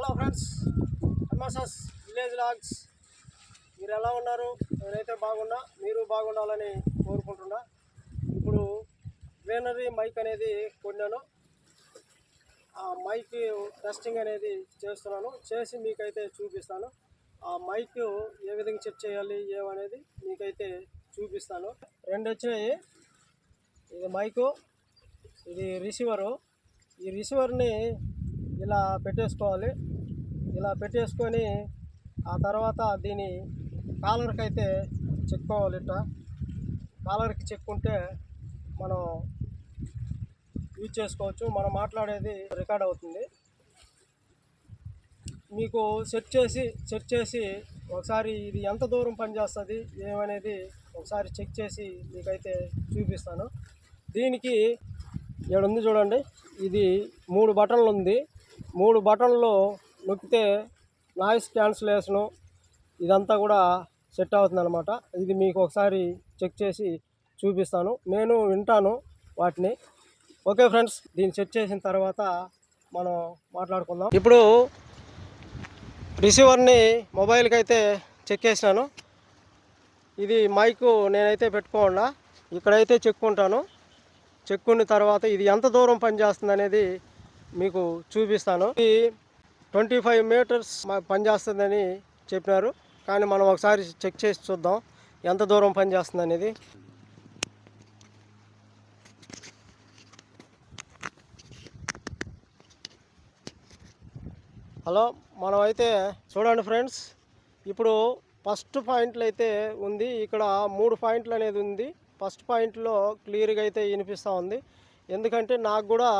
Hello friends MSS village logs మీరు ఎలా ఉన్నారు? నేనైతే బాగున్నా. మీరు బాగుండాలని కోరుకుంటున్నా. ఇప్పుడు గ్రీనరీ మైక్ అనేది కొన్నాను. ఆ మైక్ టెస్టింగ్ అనేది చేస్తున్నాను. చేసి మీకైతే చూపిస్తాను. ఆ మైక్ ఏ విధంగా చెక్ చేయాలి ఏమనేది మీకైతే చూపిస్తాను. రెండు వచ్చినాయి ఇది మైకు. ఇది రిసీవరు. ఈ రిసీవర్ని ఇలా పెట్టేసుకోవాలి. ఇలా పెట్టేసుకొని ఆ తర్వాత దీని కాలర్కి అయితే చెక్కోవాలిట కాలర్కి చెక్కుంటే మనం యూజ్ చేసుకోవచ్చు. మనం మాట్లాడేది రికార్డ్ అవుతుంది. మీకు సెట్ చేసి సెట్ చేసి ఒకసారి ఇది ఎంత దూరం పనిచేస్తుంది ఏమనేది ఒకసారి చెక్ చేసి మీకైతే చూపిస్తాను. దీనికి ఇక్కడ ఉంది చూడండి. ఇది మూడు బటన్లు ఉంది మూడు బటన్లు నొక్కితే నాయిస్ క్యాన్సిలేషను ఇదంతా కూడా సెట్ అవుతుంది అనమాట ఇది మీకు ఒకసారి చెక్ చేసి చూపిస్తాను. నేను వింటాను వాటిని. ఓకే ఫ్రెండ్స్ దీన్ని సెట్ చేసిన తర్వాత మనం మాట్లాడుకుందాం. ఇప్పుడు రిసీవర్ని మొబైల్కి అయితే చెక్ చేసినాను. ఇది మైక్ నేనైతే పెట్టుకోకుండా ఇక్కడైతే చెక్కుంటాను. చెక్కున్న తర్వాత ఇది ఎంత దూరం పనిచేస్తుంది అనేది మీకు చూపిస్తాను. ఇది ట్వంటీ ఫైవ్ మీటర్స్ పనిచేస్తుందని చెప్పినారు. కానీ మనం ఒకసారి చెక్ చేసి చూద్దాం ఎంత దూరం పనిచేస్తుంది అనేది హలో మనం అయితే చూడండి ఫ్రెండ్స్ ఇప్పుడు ఫస్ట్ పాయింట్లు అయితే ఉంది. ఇక్కడ మూడు పాయింట్లు అనేది ఉంది. ఫస్ట్ పాయింట్లో క్లియర్గా అయితే వినిపిస్తూ ఉంది. ఎందుకంటే నాకు కూడా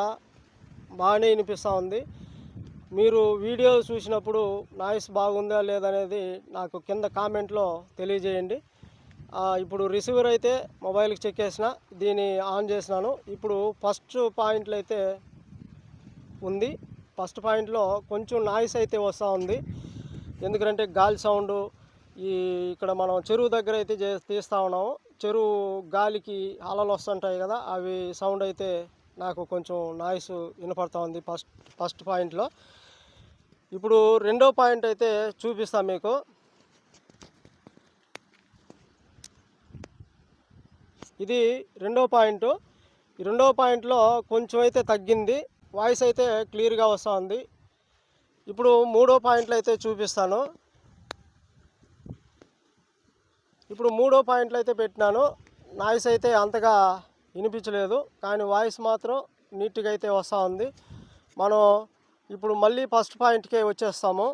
బాగానే వినిపిస్తూ ఉంది. మీరు వీడియో చూసినప్పుడు నాయిస్ బాగుందా లేదనేది నాకు కింద కామెంట్లో తెలియజేయండి. ఇప్పుడు రిసీవర్ అయితే మొబైల్కి చెక్ చేసిన దీన్ని ఆన్ చేసినాను. ఇప్పుడు ఫస్ట్ పాయింట్లు అయితే ఉంది. ఫస్ట్ పాయింట్లో కొంచెం నాయిస్ అయితే వస్తూ ఉంది. ఎందుకంటే గాలి సౌండ్ ఈ ఇక్కడ మనం చెరువు దగ్గర అయితే చే- తీస్తా ఉన్నాము. చెరువు గాలికి అలలు వస్తుంటాయి కదా అవి సౌండ్ అయితే నాకు కొంచెం నాయిస్ వినపడతా ఉంది ఫస్ట్ ఫస్ట్ పాయింట్లో. ఇప్పుడు రెండో పాయింట్ అయితే చూపిస్తాను మీకు. ఇది రెండో పాయింట్. ఈ రెండో పాయింట్లో కొంచెం అయితే తగ్గింది. వాయిస్ అయితే క్లియర్గా వస్తూ ఉంది. ఇప్పుడు మూడో పాయింట్లు అయితే చూపిస్తాను. ఇప్పుడు మూడో పాయింట్లు అయితే పెట్టినాను. నాయిస్ అయితే అంతగా వినిపించలేదు. కానీ వాయిస్ మాత్రం నీట్గా అయితే వస్తూ ఉంది మనం ఇప్పుడు మళ్ళీ ఫస్ట్ పాయింట్కే వచ్చేస్తాము.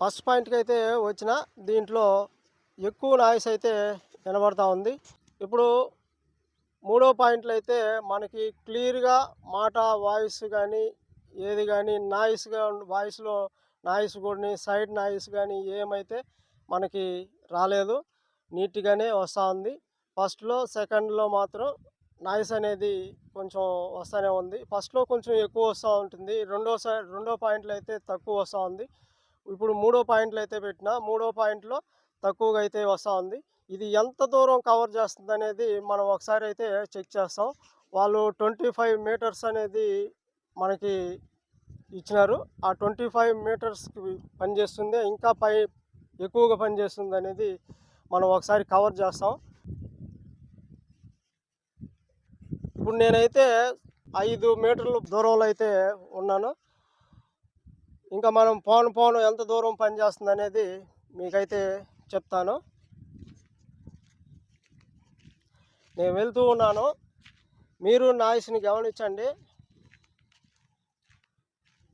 ఫస్ట్ పాయింట్కి అయితే వచ్చిన దీంట్లో ఎక్కువ నాయిస్ అయితే వినబడతా ఉంది. ఇప్పుడు మూడో పాయింట్లు అయితే మనకి క్లియర్గా మాట వాయిస్ కానీ ఏది కానీ నాయిస్గా వాయిస్లో నాయిస్ కూడా సైడ్ నాయిస్ కానీ ఏమైతే మనకి రాలేదు. నీట్గానే వస్తూ ఉంది. ఫస్ట్లో సెకండ్లో మాత్రం నాయిస్ అనేది కొంచెం వస్తూనే ఉంది. ఫస్ట్లో కొంచెం ఎక్కువ వస్తూ ఉంటుంది. రెండో సైడ్ రెండో పాయింట్లు అయితే తక్కువ వస్తూ ఉంది. ఇప్పుడు మూడో పాయింట్లు అయితే పెట్టిన మూడో పాయింట్లో తక్కువగా అయితే వస్తూ ఉంది. ఇది ఎంత దూరం కవర్ చేస్తుంది అనేది మనం ఒకసారి అయితే చెక్ చేస్తాం. వాళ్ళు ట్వంటీ ఫైవ్ మీటర్స్ అనేది మనకి ఇచ్చినారు. ఆ ట్వంటీ ఫైవ్ మీటర్స్కి పనిచేస్తుంది. ఇంకా పై ఎక్కువగా పనిచేస్తుంది అనేది మనం ఒకసారి కవర్ చేస్తాం. ఇప్పుడు నేనైతే ఐదు మీటర్ల దూరంలో అయితే ఉన్నాను. ఇంకా మనం పోను పోను ఎంత దూరం పనిచేస్తుంది అనేది మీకైతే చెప్తాను. నేను వెళ్తూ ఉన్నాను. మీరు నాయిస్ని గమనించండి.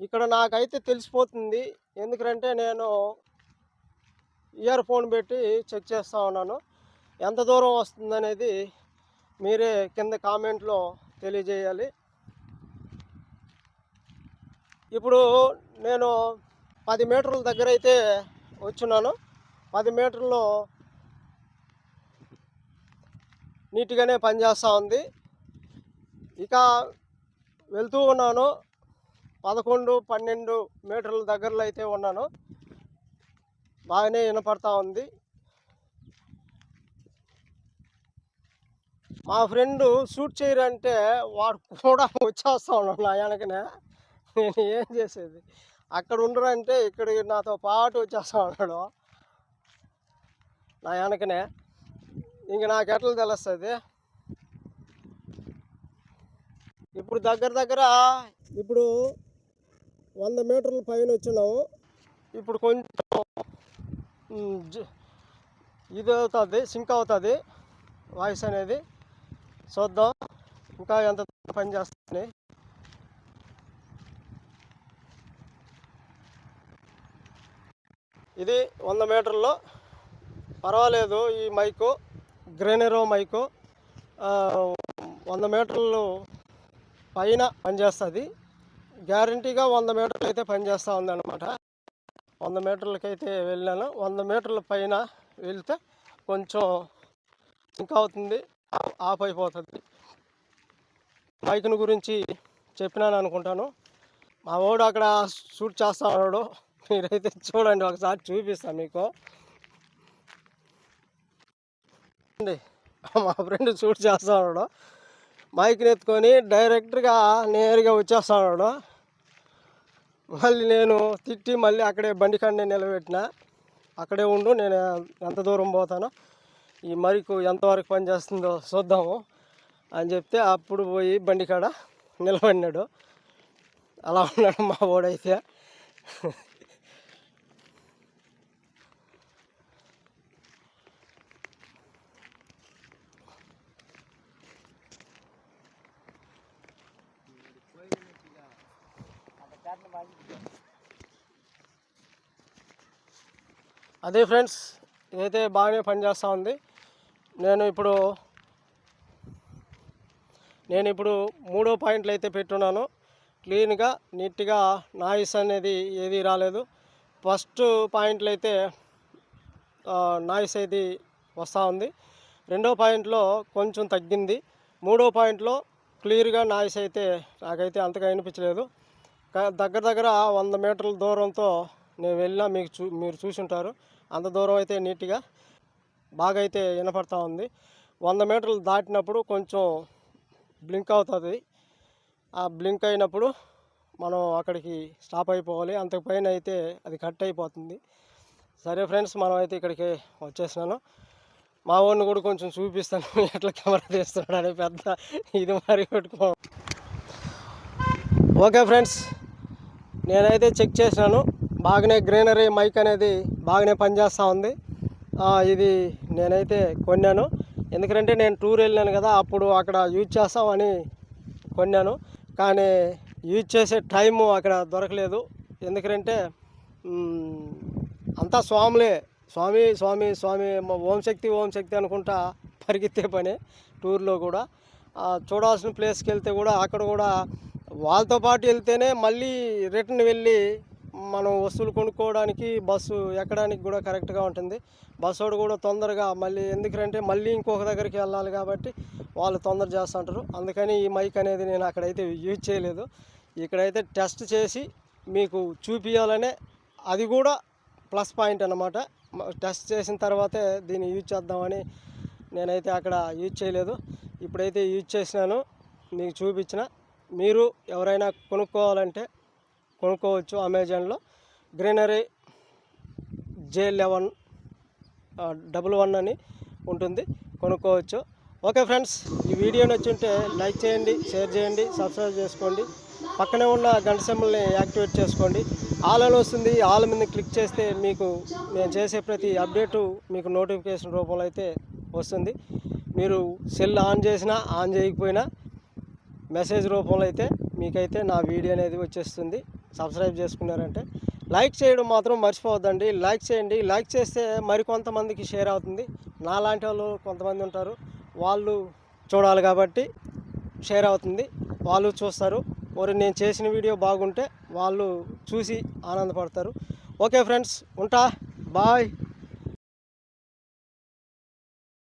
ఇక్కడ నాకైతే తెలిసిపోతుంది. ఎందుకంటే నేను ఇయర్ ఫోన్ పెట్టి చెక్ చేస్తూ ఉన్నాను. ఎంత దూరం వస్తుందనేది మీరే కింద కామెంట్లో తెలియజేయాలి. ఇప్పుడు నేను పది మీటర్ల దగ్గర అయితే వచ్చున్నాను. పది మీటర్లో నీట్గానే పనిచేస్తూ ఉంది. ఇక వెళ్తూ ఉన్నాను. పదకొండు పన్నెండు మీటర్ల దగ్గరలో అయితే ఉన్నాను. బాగానే వినపడతా ఉంది. మా ఫ్రెండ్ షూట్ చేయరంటే వాడు కూడా వచ్చేస్తా ఉన్నాడు నా వెనకనే. నేను ఏం చేసేది? అక్కడ ఉండరంటే ఇక్కడికి నాతో పాటు వచ్చేస్తా ఉన్నాడు నా వెనకనే. ఇంక నాకు ఎట్లా తెలుస్తుంది? ఇప్పుడు దగ్గర దగ్గర ఇప్పుడు వంద మీటర్ల పైన వచ్చినాము ఇప్పుడు కొంచెం ఇది అవుతుంది సింక్ అవుతుంది వాయిస్ అనేది. చూద్దాం ఇంకా ఎంత పని చేస్తుంది. ఇది వంద మీటర్లో. పర్వాలేదు ఈ మైకు గ్రెనెరో మైకు వంద మీటర్లు పైన పనిచేస్తుంది. గ్యారంటీగా వంద మీటర్లు అయితే పనిచేస్తూ ఉందన్నమాట. వంద మీటర్లకైతే వెళ్ళాను. వంద మీటర్ల పైన వెళ్తే కొంచెం ఇంకా అవుతుంది ఆఫ్ అయిపోతుంది. బైక్ను గురించి చెప్పినాను అనుకుంటాను. మా వాడు అక్కడ షూట్ చేస్తా ఉన్నాడు మీరైతే చూడండి ఒకసారి చూపిస్తాను మీకు. అండి మా ఫ్రెండ్ షూట్ చేస్తా ఉన్నాడు మైక్ని ఎత్తుకొని డైరెక్ట్గా నేరుగా వచ్చేస్తా ఉన్నాడు మళ్ళీ నేను తిట్టి మళ్ళీ అక్కడే బండి కాడనే నిలబెట్టిన. అక్కడే ఉండు నేను ఎంత దూరం పోతానో ఈ మరికు ఎంతవరకు పనిచేస్తుందో చూద్దాము అని చెప్తే అప్పుడు పోయి బండి కాడ నిలబడినాడు. అలా ఉన్నాడు మా వాడైతే. అదే ఫ్రెండ్స్ ఇదైతే బాగానే పనిచేస్తూ ఉంది. నేను ఇప్పుడు నేను ఇప్పుడు మూడో పాయింట్లు అయితే పెట్టున్నాను. క్లీన్గా నీట్గా నాయిస్ అనేది ఏది రాలేదు. ఫస్ట్ పాయింట్లు అయితే నాయిస్ అయితే వస్తూ ఉంది. రెండో పాయింట్లో కొంచెం తగ్గింది. మూడో పాయింట్లో క్లియర్గా నాయిస్ అయితే నాకైతే అంతగా వినిపించలేదు దగ్గర దగ్గర వంద మీటర్ల దూరంతో నేను వెళ్ళినా మీకు చూ మీరు చూసుంటారు. అంత దూరం అయితే నీట్గా బాగా అయితే వినపడతా ఉంది. వంద మీటర్లు దాటినప్పుడు కొంచెం బ్లింక్ అవుతుంది. ఆ బ్లింక్ అయినప్పుడు మనం అక్కడికి స్టాప్ అయిపోవాలి. అంతకు పైన అయితే అది కట్ అయిపోతుంది. సరే ఫ్రెండ్స్ మనం అయితే ఇక్కడికి వచ్చేసినాను మా వాడిని కూడా కొంచెం చూపిస్తాను. ఎట్లా కెమెరా తీస్తున్నాడు అని పెద్ద ఇది మరి పెట్టుకో ఓకే ఫ్రెండ్స్ నేనైతే చెక్ చేసినాను బాగానే గ్రీనరీ మైక్ అనేది బాగానే పనిచేస్తూ ఉంది. ఇది నేనైతే కొన్నాను. ఎందుకంటే నేను టూర్ వెళ్ళాను కదా అప్పుడు అక్కడ యూజ్ చేస్తామని కొన్నాను. కానీ యూజ్ చేసే టైము అక్కడ దొరకలేదు. ఎందుకంటే అంతా స్వాములే. స్వామి స్వామి స్వామి ఓంశక్తి ఓం శక్తి ఓం శక్తి అనుకుంటా పరిగెత్తే పని టూర్లో కూడా. చూడాల్సిన ప్లేస్కి వెళ్తే కూడా అక్కడ కూడా వాళ్ళతో పాటు వెళ్తేనే మళ్ళీ రిటర్న్ వెళ్ళి మనం వస్తువులు కొనుక్కోవడానికి బస్సు ఎక్కడానికి కూడా కరెక్ట్గా ఉంటుంది. బస్సు కూడా తొందరగా మళ్ళీ ఎందుకంటే మళ్ళీ ఇంకొక దగ్గరికి వెళ్ళాలి కాబట్టి వాళ్ళు తొందర చేస్తుంటారు. అందుకని ఈ మైక్ అనేది నేను అక్కడైతే యూజ్ చేయలేదు. ఇక్కడైతే టెస్ట్ చేసి మీకు చూపించాలనే అది కూడా ప్లస్ పాయింట్ అన్నమాట. టెస్ట్ చేసిన తర్వాతే దీన్ని యూజ్ చేద్దామని నేనైతే అక్కడ యూజ్ చేయలేదు. ఇప్పుడైతే యూజ్ చేసినాను. మీకు చూపించిన మీరు ఎవరైనా కొనుక్కోవాలంటే కొనుక్కోవచ్చు అమెజాన్లో. Greenery J eleven double one అని ఉంటుంది. కొనుక్కోవచ్చు. ఓకే ఫ్రెండ్స్ ఈ వీడియో నచ్చుంటే లైక్ చేయండి షేర్ చేయండి సబ్స్క్రైబ్ చేసుకోండి. పక్కనే ఉన్న గంట సెంబల్ని యాక్టివేట్ చేసుకోండి. ఆల్ అని వస్తుంది ఆల్ మీద క్లిక్ చేస్తే మీకు నేను చేసే ప్రతి అప్డేటు మీకు నోటిఫికేషన్ రూపంలో అయితే వస్తుంది. మీరు సెల్ ఆన్ చేసినా ఆన్ చేయకపోయినా మెసేజ్ రూపంలో అయితే మీకైతే నా వీడియో అనేది వచ్చేస్తుంది. సబ్స్క్రైబ్ చేసుకున్నారంటే లైక్ చేయడం మాత్రం మర్చిపోవద్దండి. లైక్ చేయండి. లైక్ చేస్తే మరికొంతమందికి షేర్ అవుతుంది. నాలాంటి వాళ్ళు కొంతమంది ఉంటారు. వాళ్ళు చూడాలి కాబట్టి షేర్ అవుతుంది. వాళ్ళు చూస్తారు. మరి నేను చేసిన వీడియో బాగుంటే వాళ్ళు చూసి ఆనందపడతారు. ఓకే ఫ్రెండ్స్ ఉంటా. బాయ్.